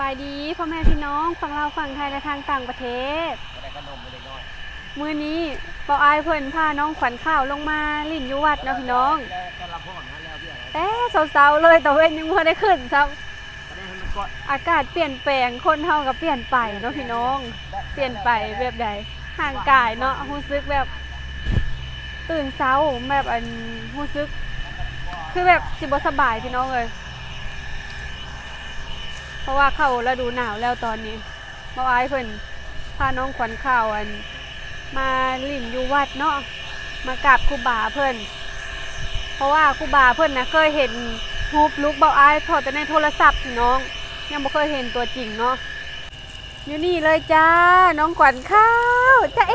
บายดีพ่อแม่พี่น้องฝั่งเราฝั่งไทยและทางต่างประเทศได้ขนมไม่ได้น้อยมือนี้เปาอายเพิ่นพาน้องขวัญข้าวลงมาลิ่นอยู่วัดเนาะพี่น้องแล้วก็รับพ่อนะแล้วพี่อะไรแต่เช้าๆเลยแต่เว้นยังบ่ได้ขึ้นซ้ำก็ได้ให้มันก็อากาศเปลี่ยนแปลงคนเฮาก็เปลี่ยนไปเนาะพี่น้อง เปลี่ยนไปแบบใดห่างกายเนาะรู้สึกแบบ ตื่นเช้าแบบอันรู้สึก คือแบบสิบ่สบายพี่น้องเลย ราะว่าเข้าฤดูหนาวแล้วตอนนี้เมื่อวานเพิ่นพาน้องขวัญข้าวอัน มาลิ่นอยู่วัดเนาะมากราบครูบาเพิ่นเพราะว่าครูบาเพิ่นนะเคยเห็นรูปลูกเบาไอายพอแต่ในโทรศัพท์พี่น้อง ยังบ่เคยเห็นตัวจริงเนาะอยู่นี่เลยจ้าน้องขวัญข้าวจ้าเอ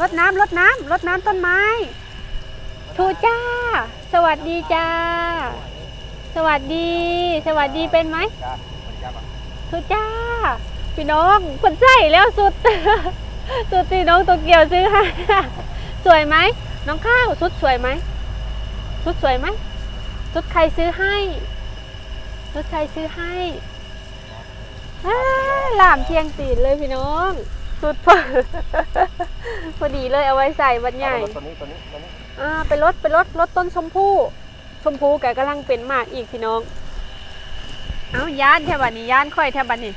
รดน้ำรดน้ำรดน้ำต้นไม้ทูจ้า สวัสดีจ้า สวัสดี สวัสดีเป็นไหม จ้ามันจะแบบทูจ้า พี่น้องคนใส่แล้วสุด สุดที่น้องโตเกียวซื้อให้สวยไหมน้องข้าวสุดสวยไหมสุดสวยไหมสุดใครซื้อให้สุดใครซื้อให้อ้าหลามเทียงตีนเลยพี่น้องสุดพอพอดีเลยเอาไว้ใส่วันใหญ่ตัวนี้ตัวนี้ตัวนี้อ่าเป็นรถเป็นรถรถต้นชมพู่ชมพู่แกกำลังเป็นหมากอีกพี่น้อง เอาย่านแถบันนี้ย่านค่อยแถบันนี้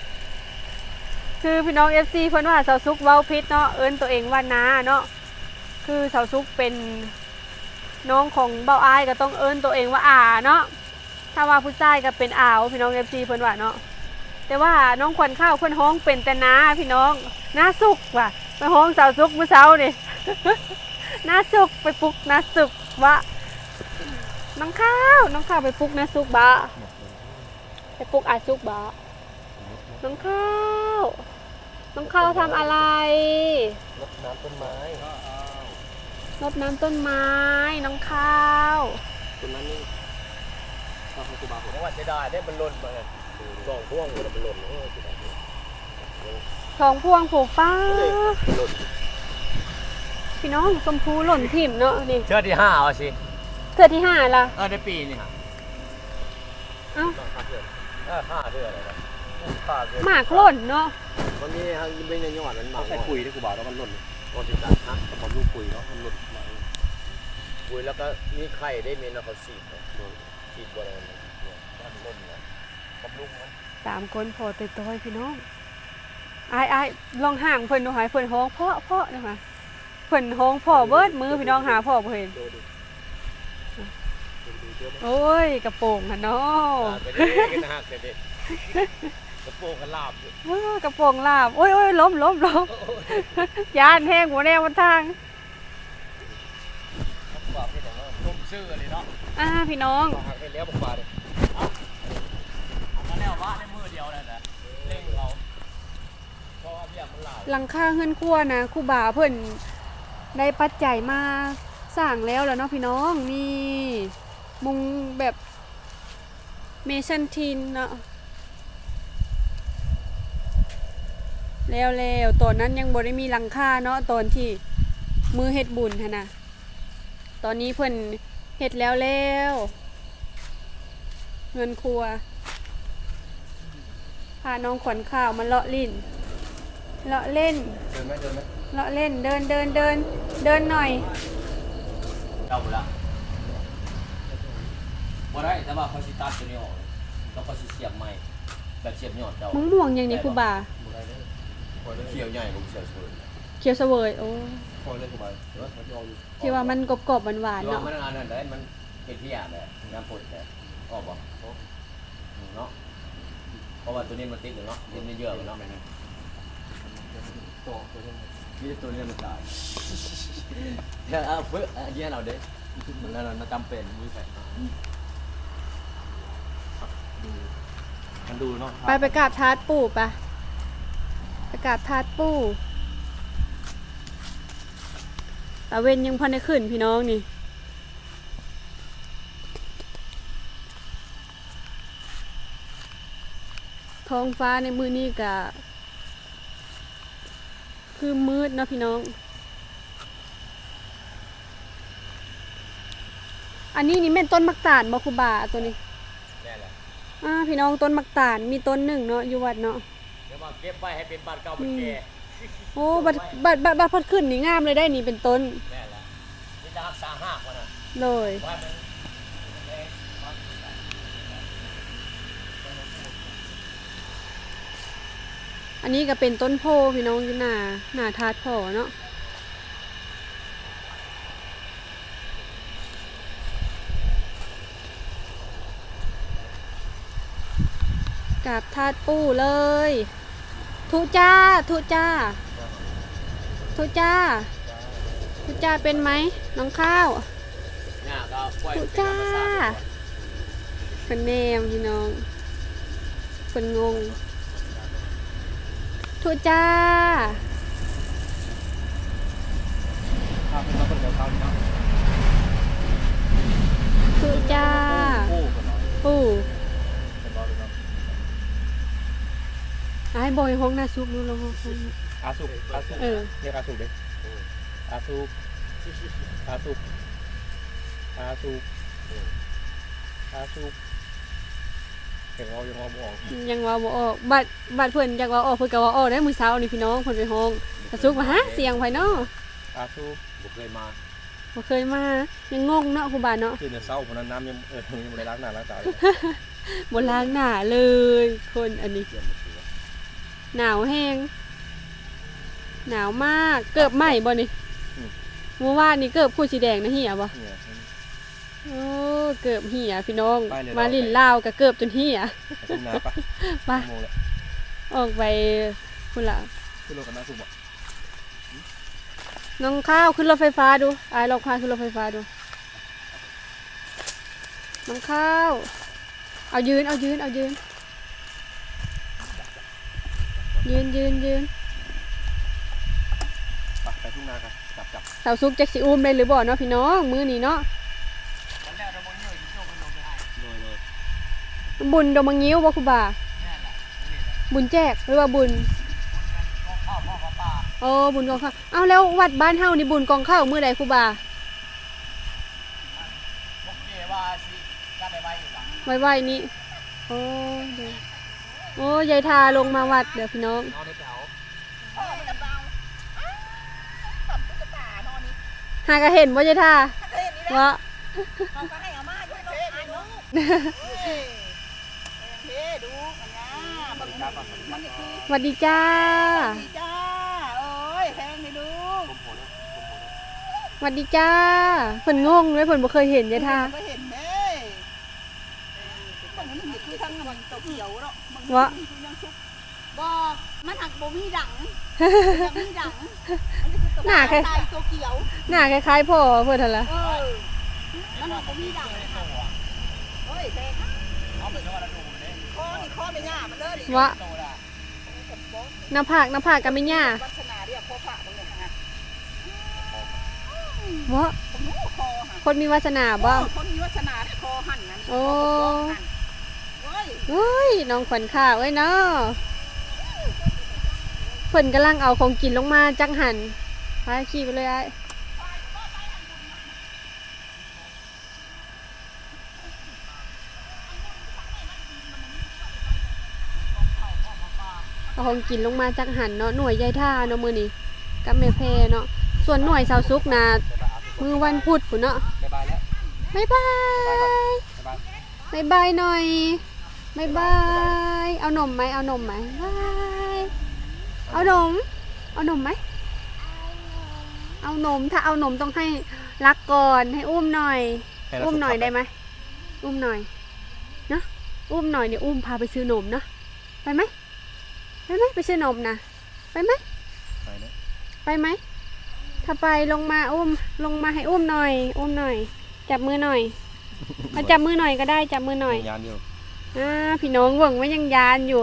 คือพี่น้อง FC เพิ่นว่าเสาซุกเว้าพิษเนาะเอิ้นตัวเองว่านาเนาะคือเสาซุกเป็นน้องของเบาอายก็ต้องเอิ้นตัวเองว่าอาเนาะถ้าว่าผู้ชายก็เป็นอาวพี่น้อง FC เพิ่นว่าเนาะแต่ว่าน้องขวัญข้าวเพิ่นฮ้องเป็นแต่นาพี่น้องนาสุกว่ะไปฮ้องเสาซุกเมื้อเช้านี่นาสุกไปปลุกนาสุกว่ะน้องข้าวน้องข้าวไปปลุกนาสุกบะ ไปปลุกอาสุกบะน้องข้าว น้องข้าวทำอะไร รดน้ำต้นไม้รดน้ำต้นไม้ น้องข้าวต้นนั้นนี่ก็คือกูบาผมว่าจะได้ได้มันหล่นมาสองพ่วงเลยมันหล่นเออจะได้ทองพวงผูกฟ้าหล่นพี่น้องชมพูหล่นถิ่มเนาะนี่เชื่อที่ห้าเอาสิเทือที่ห้าละเออในปีนี่ฮะเอ้าห้า เดือนเออห้าเดือนอะไรนะห้าเดือนหมากหล่นเนาะมันมีฮะเป็นยังยอดมันหมากใส่ปุ๋ยที่กูบอกแล้วมันหล่นตอนที่ตัดฮะผมลูกปุ๋ยเนาะมันหล่นมาปุ๋ยแล้วก็มีไข่ได้เมนแล้วเขาสีดสีดบัวอะไรเนี่ยมันหล่นนะบำรุงมันสามคนพอเตยต้อยพี่น้องไอ้ไอ้ายลองห่างเพิ่นดูหายเพิ่นฮ้องเพาะเพาะนะคะเพิ่นฮ้องพ่อเบิดมือพี่น้องหาพ่อบ่เห็น ดูดิดูดิเยอะไหม โอ้ยกระโปรงค่ะเนาะอ่าไปดิกันหักกันดิกระโปรงกันลาบอยู่เอ้อกระโปรงลาบโอ้ยโอ้ยล้มล้มล้มยานแห้งหัวแนวบนทางบอกพี่แต่ว่านุ่มชื่อเลยเนาะอ่าพี่น้องบอกหักไปแล้วบอกมาดิเอาเอามาแล้วว่าได้มือเดียวเลยนะเล่งเราเพราะว่าพี่อยากมันลาบหลังคาเฮือนครัวนะครูบาเพิ่นได้ปัจจัยมาสร้างแล้วแล้วเนาะพี่น้องนี่ มุงแบบเมชันทินเนาะแล้วแล้วตอนนั้นยังบ่ได้มีหลังคาเนาะตอนที่มือเฮ็ดบุญนะตอนนี้เพิ่นเฮ็ดแล้วแล้วเงินครัวพาน้องขวัญข้าวมาเลาะลิ้นเลาะเล่นเดินไหมเดินไหมเลาะเล่นเดินเดินเดินเดินหน่อยเจ้าละ บ่ได้แต่ว่าเขาสิตัดตัวนี้ออกแล้วก็สิเสียบใหม่แบบเสียบยอดเจ้ามึงม่วงอย่างนี้ครูบา บ่ได้เด้อบ่ได้เขียวใหญ่ผมเสียบสวยเขียวเสวยโอ้พอเลยกูไปเดี๋ยวมันจะเอาอยู่ที่ว่ามันกรอบๆหวานๆเดี๋ยวเนาะมันอันนั้นได้มันเป็นที่อยากเลยน้ำผดแต่ออกบ่เนาะเพราะว่าตัวนี้มันติดอยู่เนาะติดเยอะๆเนาะตัวตัวนี้มีแต่ตัวนี้มันตายเดี๋ยวเอาเพื่อเอาเยี่ยเราเด้มันนั่นมันจำเป็นมือแฝงดู มันดูเนาะไปไปกราบทาดปู่ปะไปกราบทาดปู่ตาเวนยังพอได้ขึ้นพี่น้องนี่ท้องฟ้าในมือนี้กะคือมืดเนาะพี่น้อง อันนี้นี่แม่นต้นมักตาดบอคุบาตัวนี้แน่แหละ อ่าพี่น้องต้นมักตาลมีต้นหนึ่งเนาะอยู่วัดเนาะเดี๋ยวมาเก็บไว้ให้เป็นบ้านเก่าบ้านแก่โอ้บัดบัดบัดบัดพัดขึ้นนี่งามเลยได้นี่เป็นต้นแม่นละนี่จะรักษาหากมันน่ะเลยว่ามันอันนี้ก็เป็นต้นโพพี่น้องอยู่หน้าหน้าทาดพ่อเนาะ กับทาดปูเลย ทุจ้า ทุจ้า ทุจ้า ทุจ้าเป็นไหมน้องข้าวหญ้าก็ปล่อยทุเป็นธรจ้ารมชาติเป็นแนมพี่น้องเป็นงง ทุจ้าข้าวเป็นมาเป็นเดี๋ยวข้าวนี่เนาะทุจ้าโอ้กันเนาะปู่ เป็นบ่เลยเนาะ ไอ้บอยห้องน้าซุกนู้นลงห้องอาสุกอาสุกเออเรียกอาสุกเดิอาสุกอาสุกอาสุกอาสุกเห็นเรายังมองไม่ออกยังว่าบ่ออกบัดบัดเพิ่อนอยากว่าออกเพิ่นก็ว่าออกได้มือเช้านี่พี่น้องเพิ่นไปห้องกระซุกมาฮะเสียงไผเนาะอาสุกบ่เคยมาบ่เคยมายังงงเนาะครูบาเนาะคือเนี่ยเศร้าเพราะนั้นน้ำยังเออยังไม่ได้ล้างหน้าล้างตาบ่ล้างหน้าเลย คนอันนี้ หนาวแห้งหนาวมากเกือบไหม้บ่นี่เมื่อวานนี่เกือบคู่สีแดงนะเหี่ยบ่เนี่ย โอ้เกือบเหี่ยพี่น้องไปเลย มาเราไปลิ้นลาวก็เกือบจนเหี่ย ไปทุ่งนาปะไป ชั่วโมงละออกไปพุ่นละขึ้นรถกันนะสุกบ่น้องข้าวขึ้นรถไฟฟ้าดูอายลองพาขึ้นรถไฟฟ้าดูน้องข้าว เอายืนเอายืนเอายืน ยืนยืนยืนไปไปทุ่งนากันจับจับสาวซุกแจ็คสิอุ้มได้หรือบ่เนาะพี่น้องมือนี้เนาะมันแล้วเราบ่ยืดสิโจกมันลงไปให้โดยโดยบุญดอกมังงิ้วบ่คุณบ่าแม่นล่ะนี่แหละบุญแจกหรือว่าบุญบุญกันกองข้าวพ่อกับป้าโอ้บุญกองข้าวเอาแล้ววัดบ้านเฮานี่บุญกองข้าวมื้อใดครูบาบ่เกว่าสิก็ได้ไว้อยู่ล่ะไว้ๆนี้โอ้เดี๋ยว โอ้ยายทาลงมาวัดเดี๋ยวพี่น้องนอนในแถวหากะเห็นว่ายายทาว่าเขาก็ให้อาม่าด้วยเนาะอ่านเนาะเฮ้ดูกันนะบังคับมันนี่คือสวัสดีจ้าดีจ้าโอ้ยแพงนี่ลูกผมโหนะผมโหนะสวัสดีจ้าเพิ่นงงเลยเพิ่นบ่เคยเห็นยายทาก็เห็นเด้ มันนี่คือทั้งมันเขียวเนาะมันคือยังซุกบ่มันหักบ่มีดังยังมีดังมันคือตัวตายตัวเขียวหน้าคล้ายๆพ่อเพิ่นหั่นล่ะเออมันหักบ่มีดังเฮ้ยแพงเอาไปนอนแล้วดูเด้คอนี่คอไม่ง่ามันเด้อดิวะโตล่ะหน้าผากหน้าผากก็ไม่ย่าลักษณะเรียกพ่อพระบางอย่างฮะบ่ผมรู้คอฮะคนมีวาสนาบ่คนมีวัฒนาคอหั่นนั้นโอ้ เฮ้ยน้องขวัญข้าวเอ้ยเนาะเพิ่นกำลังเอาของกินลงมาจังหันพาขี่ไปเลยไอ้เอาของกินลงมาจังหันเนาะหน่วยยายท่าเนาะมือนี้กับแม่แพเนาะส่วนหน่วยสาวซุกนะมือวันพุธพุ่นเนาะบ๊ายบายแล้วบ๊ายบายบ๊ายบายบายบายหน่อย บายบาย เอานมไหมเอานมไหมบาย เอานม เอานมไหม เอานม ถ้าเอานมต้องให้รักก่อน ให้อุ้มหน่อย ให้เราอุ้มหน่อยสุขได้ไหม อุ้มหน่อย เนาะอุ้มหน่อยเดี๋ยวอุ้มพาไปซื้อนมเนาะไปไหม ไปไหมไปซื้อนมนะ ไปไหม ไปนะไปไหม ถ้าไปลงมาอุ้ม ลงมาให้อุ้มหน่อย อุ้มหน่อย จับมือหน่อยเอาจับมือหน่อยก็ได้ จับมือหน่อย ยานเดียว อ่าพี่น้องเบิ่งว่ายังยานอยู่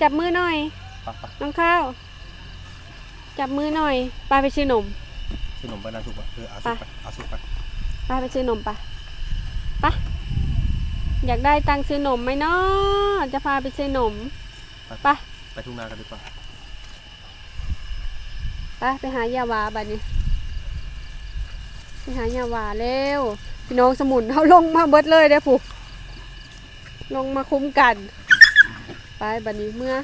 จับมือหน่อยไปไปน้องข้าว จับมือหน่อยปาไปซื้อนม ซื้อขนมไปนะสุกปะเอออาสุกไปอาสุกไปปาไปซื้อนมปะปะอยากได้ตังค์ซื้อนมไหมเนาะจะพาไปซื้อนมปะไปทุ่งนากันดีกว่าปะไปหายาวาบัดนี้ไปหายาวาเร็วพี่น้องสมุนเขาลงมาเบิดเลยเด้อผูก ลงมาคุ้มกัน ไปบัดนี้เมื่อ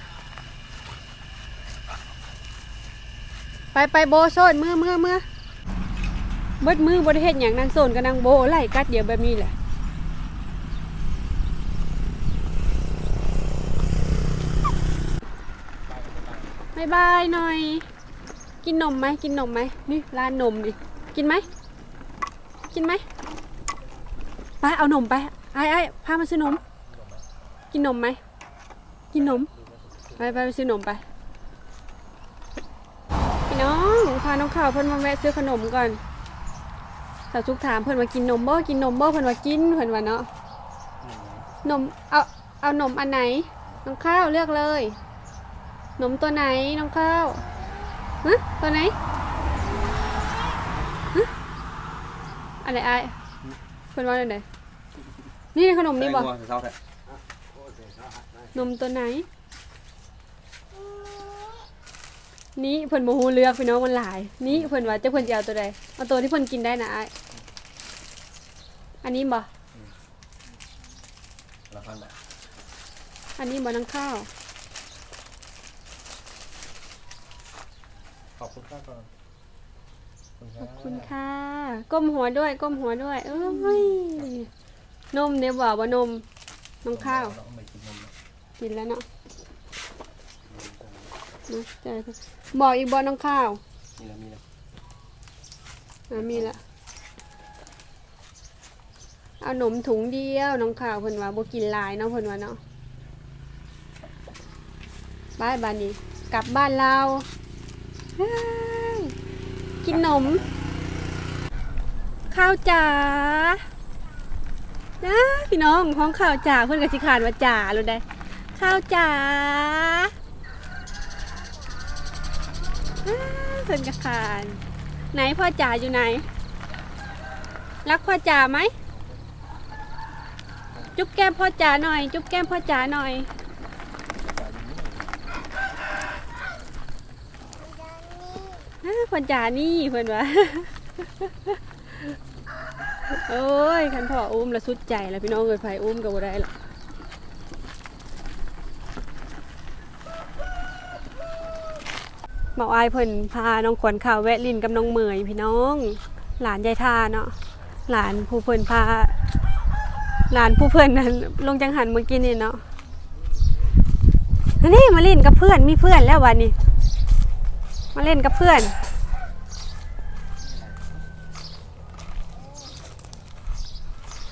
ไปไปโบโซนเมื่อเมื่อเมื่อเบิดมือบริเฮ็ดอย่างนางโซนกับนางโบไล่กัดเดียวแบบนี้แหละบายบายหน่อย กินนมไหมกินนมไหมนี่ร้านนมนี่กินไหมกินไหมไปเอานมไปไอ้ไอ้พามาซื้อนม กินนมไหม กินนม ไปไปไปซื้อนมไป พี่น้องพาน้องข่าวเพิ่อนมาแวะซื้อขนมก่อนสาวสุกถามเพิ่อนว่ากินนมบ่กินนมบ่เพิ่อนว่ากินเพิ่อนว่าเนาะ นม เอา เอานมอันไหน น้องข้าวเลือกเลย นมตัวไหนน้องข้าวฮะตัวไหนฮะอะไรไอ้เพิ่อนว่าอันไหนนี่ขนมนี่บ่ ใส่งัวใส่เท้าแท้ นมตัวไหน นี่เพิ่นบ่ฮู้เลือกพี่น้องมันหลาย นี่เพิ่นว่าจะเพิ่นจะเอาตัวใดเอาตัวที่เพิ่นกินได้นะอ้ายอันนี้บ่ละพันบาทอันนี้บ่นังข้าว ขอบคุณครับก่อนขอบคุณค่ะ ก้มหัวด้วย ก้มหัวด้วย เอ้ย นมเนี่ยบ่บ่นมน้องข้าว น้องไม่ กินนมนะกินแล้วเนาะนะใจเพิ่นบอกอีกบ่น้องข้าวนี่นะมีนะอะมีละเอาหนมถุงเดียวน้องข้าวเพิ่นว่าบ่กินหลายเนาะเพิ่นว่าเนาะบายบานนี้ กลับบ้านเราเฮ้ยกินนม ข้าวจ๋านะพี่น้องห้องข้าวจ๋าเพิ่นก็สิขานว่าจ๋าเลยได้ ข้าวจ๋าเพิ่นก็ขานไหนพ่อจ๋าอยู่ไหน รักพ่อจ๋าไหม จุ๊บแก้มพ่อจ๋าหน่อย จุ๊บแก้มพ่อจ๋าหน่อย พ่อจ๋านี่เพื่อนวะโอ้ยคันพ่ออุ้มและสุดใจแล้วพี่น้องเอ้ยไผอุ้มก็บ่ได้หร อกบอกอายเพิ่นพาน้องขวัญข่าวแวะลินกับน้องเหมยพี่น้อง หลานยายทาเนาะหลานผู้เพิ่นพา หลานผู้เพื่อนนั้นลงจังหันเมื่อกี้นี่เนาะนี่มาเล่นกับเพื่อนมีเพื่อนแล้ววันนี้ มาเล่นกับเพื่อน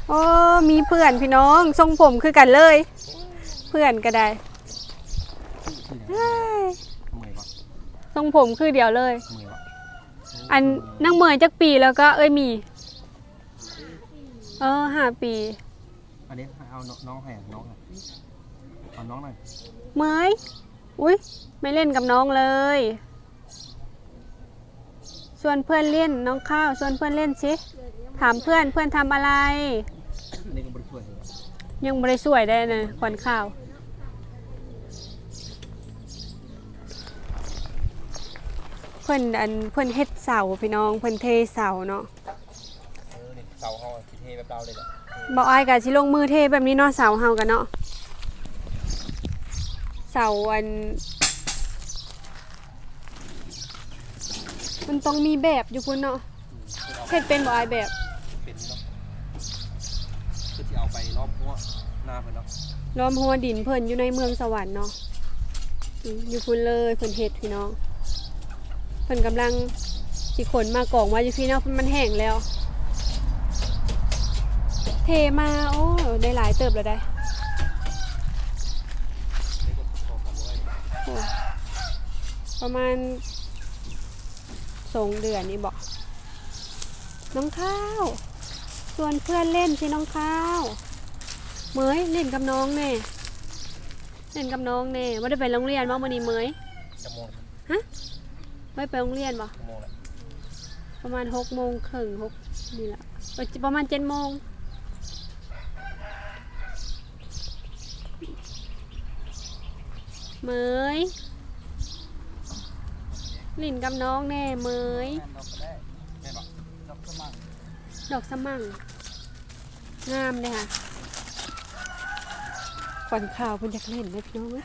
โอ้มีเพื่อนพี่น้องทรงผมคือกันเลย เพื่อนก็ได้เฮ้ย เมื่อยปะ ทรงผมคือเดียวเลย เมื่อยปะอันนั่งเมยจักปีแล้วก็เอ้ยมี เออห้าปี อันนี้เอาน้องให้น้องให้เอาน้องหน่อยเมยอุ้ยไม่เล่นกับน้องเลยส่วนเพื่อนเล่นน้องข้าวส่วนเพื่อนเล่นสิถามเพื่อนเพื่อนทำอะไร อันนี้ก็บริสุทธิ์เลยยังไม่ได้สวยได้นะขวัญข้าว เพื่อนอันเพื่อนเฮ็ดเสาพี่น้องเพื่อนเทเสาเนาะเออนี่เสาเขาคิดเทแบบเราเลยแหละบอกอายกับชิลงมือเทแบบนี้เนาะเสาเฮากันเนาะเสาอัน มันต้องมีแบบอยู่พุ่นเนาะเฮ็ดเป็นบ่อายแบบเป็นเนาะคือที่เอาไปรอบหัวหน้าเพิ่นเนาะล้อมหัวดินเพิ่นอยู่ในเมืองสวรรค์เนาะอืมอยู่พุ่นเลยเพิ่นเฮ็ดพี่น้องเพิ่นกำลังสิขนมากองไว้อยู่พี่เนาะมันแห้งแล้ว เทมาโอ้ได้หลายเติบแล้วได้นี่ก็พอทำไว้โอ้ประมาณสองเดือนนี่บอกน้องข้าวชวนเพื่อนเล่นสิน้องข้าวเหมยเล่นกับน้องแน่เล่นกับน้องแน่ว่าได้ไปโรงเรียนบ้างวันนี้เหมยจะโมง ไม่ไปโรงเรียนบ่ะโมงแหละประมาณหกโมงครึ่งหกนี่แหละประมาณเจ็ดโมงเมยลินกับน้องแน่เมยแม่นบอกแม่นบอกดอกสมั่งงามเลยค่ะฝันข่าวเพิ่นอยากเล่นเด้อพี่น้องเอ้ย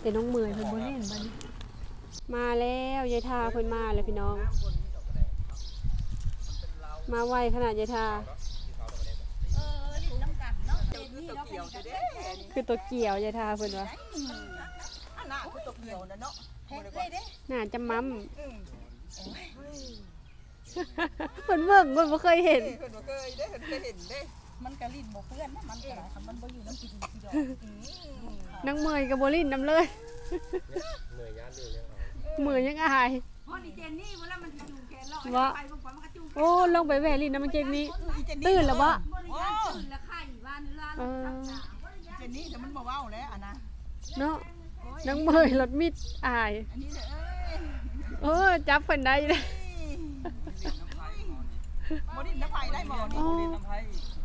แต่น้องเมยเพิ่นบ่เล่นบัดนี้ มาแล้วยายทาเพิ่นมาแล้วพี่น้อง มาไวขนาดยายทาเออลิ้นน้ำกันเนาะเดี๋ยวนี้เราเป็นกันเด้คือตัวเกี่ยวยายทาเพิ่นว่าอันน่ะคือตกเหี่ยวนะเนาะแพงเลยเด้น่าจะมั่มอืมเพิ่นเบิ่งเพิ่นบ่เคยเห็นเพิ่นบ่เคยเด้เพิ่นเคยเห็นเด้มันก็ลิ้นบ่เปื้อนนะมันก็ได้คันมันบ่อยู่น้ำกินกินดอกอืมนางเมยกับบ่ลิ้นน้ำเลยเหนื่อยยานเดียวยังเอา มือยังอายพอนี่เจนนี่เวลามันสิจูงแขนเราว่าไปบ่ปล่อยมันก็จูงโอ้ลงไปแว่ลิ้นน้ำมันเจ็บนี้อีเจนนี่ตื่นแล้วบ่บ่ได้ย่านตื่นแล้วไข่บ้านเรือนเออเจนนี่แต่มันบ่เว้าแล้วอะนะเนาะนางเมยรถมิดอายอันนี้เด้อเอ้ยโอ้จับเพิ่นได้อยู่เด้บ่ดิ้นน้ำไผได้หมอนี่อ๋อน้ำไผ่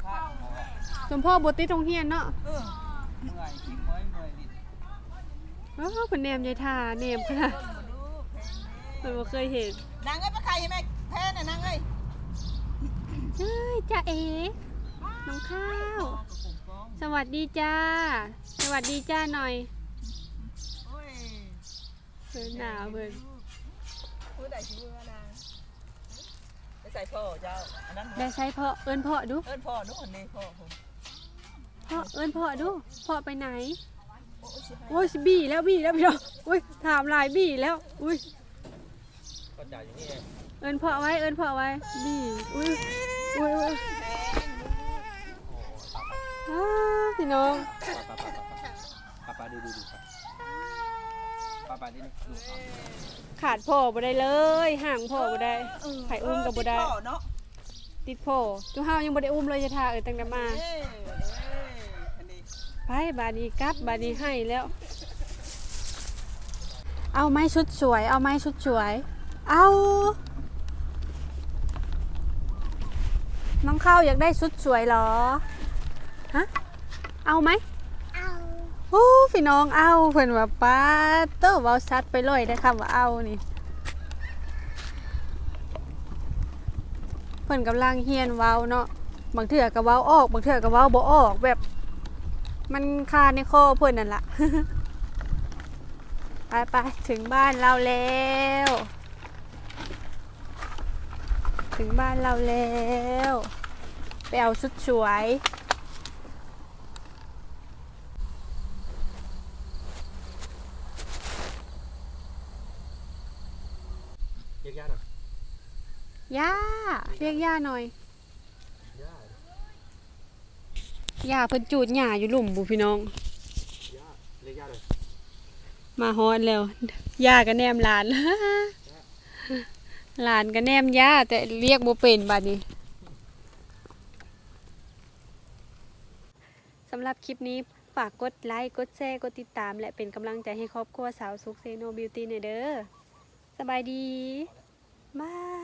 ข้าวหมอสมพ่อบ่ติดโรงเรียนเนาะเออเมื่อยคิงเมื่อยเมื่อยดิเอ้าเพิ่นแนมยายทาแนมขนาดมาดูแพงเพิ่นบ่เคยเห็นนางเอ้ยไปไข่ให้แม่แพ้น่ะนางเอ้ยเฮ้ยจ้าเอ๋น้องข้าว สวัสดีจ้า สวัสดีจ้าหน่อยโอ้ยเพิ่นหนาวเพิ่นผู้ใดสิเมื่อนางไปใส่พ่อเจ้าอันนั้นได้ใช้พ่อเอิ้นพ่อดู เอิ้นพ่อนู่นนี่พ่อผมพ่อเอิ้นพ่อดูพ่อไปไหนโอ้ยสิให้โอ้ยสิบี้แล้วบี้แล้วพี่น้องอุ้ยถามหลายบี้แล้ว อุ้ย ก็จ่ายอยู่นี่ไงเอิ้นพ่อไว้เอิ้นพ่อไว้บี้อุ้ยอุ้ยอุ้ยแพงอ้าพี่น้องปาปาปาปาปาปาดูดูดูปาปานี่นี่ดูขาดพ่อบ่ได้เลยห่างพ่อบ่ได้ไข่อุ้มกับบ่ได้เออติพ่อเนาะติดพ่อจุเฮายังบ่ได้อุ้มเลยจะทาเอิ้นตั้งแต่มาเอ้ยเอ้ยอันนี้ไปบาดนี้กลับบาดนี้ให้แล้ว เอาไหม้ชุดสวย เอาไหม้ชุดสวย เอาน้องข้าวอยากได้ชุดสวยเหรอ ฮะ เอาไหมเอาโอ้พี่น้องเอาเพิ่นว่าป้าเต้าเว้าซัดไปเลยได้อคำว่าเอานี่ เพิ่นกำลังเฮียนเว้าเนาะ บางเทื่อก็เว้าออก บางเทื่อก็เว้าบ่ออกแบบ มันคาในคอเพื่อนนั่นละไปไปๆถึงบ้านเราแล้ว ถึงบ้านเราแล้ว ไปเอาชุดสวย เรียกญาติหน่อยย่า เรียกย่าหน่อยญาติย่าเพิ่นจูดหญ้าอยู่หลุมบุพี่น้องญาติเรียกญาติหน่อยมาฮอนแล้วย่าก็แนมหลาน หลานก็แนมย่าแต่เรียกบ่เป็นบัดนี้สำหรับคลิปนี้ฝากกดไลค์ กดแชร์ กดติดตาม และเป็นกำลังใจให้ครอบครัวสาวสุขเซโนบิวตี้ในเด้อ สบายดี บาย